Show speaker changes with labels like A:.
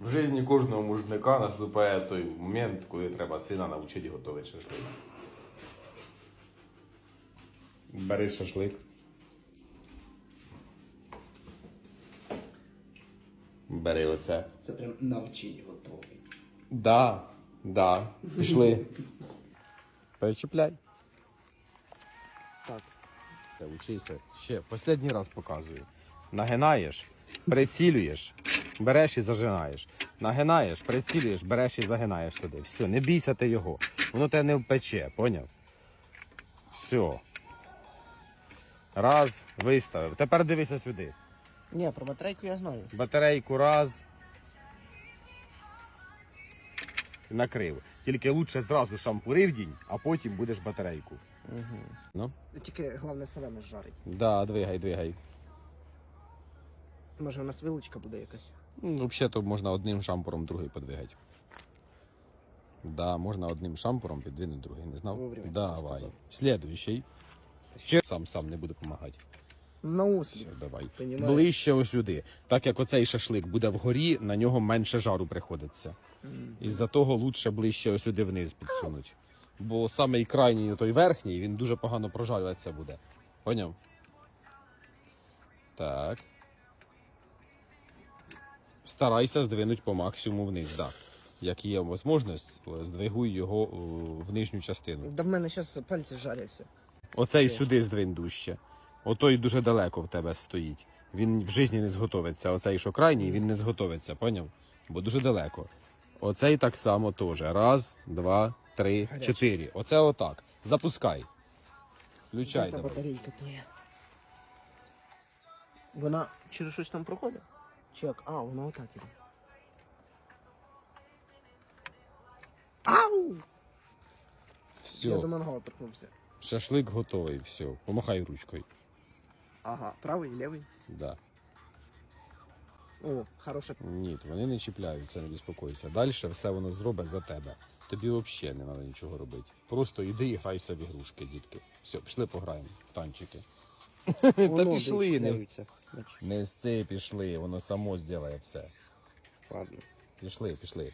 A: В житті кожного мужника наступає той момент, коли треба сина навчити готувати шашлик. Бери шашлик. Бери оце.
B: Це прям навчить готовий.
A: Да, да. Пішли. Перечіпляй.
B: Так.
A: Та Учися. Ще останній раз показую. Нагинаєш, прицілюєш, береш і зажинаєш. Нагинаєш, прицілюєш, береш і загинаєш туди. Все, не бійся ти його. Воно тебе не впече, поняв? Все. Раз, виставив. Тепер дивися сюди.
B: Ні, про батарейку я знаю.
A: Батарейку раз. Накрив. Тільки лучше зразу шампури в дінь, а потім будеш батарейку.
B: Угу.
A: Ну?
B: Тільки головне солене жарить.
A: Да, двигай, двигай.
B: Може у нас вилучка буде якась.
A: Ну, взагалі, то можна одним шампуром другий подвигати. Да, можна одним шампуром підвинути другий, не знав?
B: Вовремя
A: Давай. Слідуючий. Чи сам сам не буду допомагати.
B: На.
A: Все, давай.
B: Понімаєш?
A: Ближче ось сюди. Так як оцей шашлик буде вгорі, на нього менше жару приходиться. Із-за того лучше ближче ось сюди вниз підсунути. Бо самий крайній, той верхній, він дуже погано прожарюватися буде. Поняв? Так. Старайся здвинути по максимуму вниз, так. Як є можливість, здвигуй його в нижню частину.
B: Да в мене зараз пальці жаряться.
A: Оцей
B: Окей.
A: сюди здвинь дужче. Отой дуже далеко в тебе стоїть. Він в житті не зготовиться. Оцей, що крайній, він не зготовиться, поняв? Бо дуже далеко. Оцей так само теж. Раз, два, три,
B: Гарячий.
A: чотири. Оце отак. Запускай.
B: Де
A: Включай.
B: та
A: давай.
B: батарейка твоя? Вона через щось там проходить? Чи як? А, вона отак іде. Ау!
A: Все.
B: Я до мангала торкнувся.
A: Шашлик готовий. Все. Помахай ручкою.
B: Ага, правий, лівий.
A: Да.
B: О, хороша.
A: Ні, вони не чіпляються, не безпокойся. Далі все воно зробить за тебе. Тобі взагалі не треба нічого робити. Просто йди і грайся в ігрушки, дітки. Все, пішли пограємо в танчики. Та
B: Воно
A: пішли, не,
B: плавиться. Бачиш.
A: не з це пішли, воно само зробить все.
B: Ладно.
A: Пішли, пішли.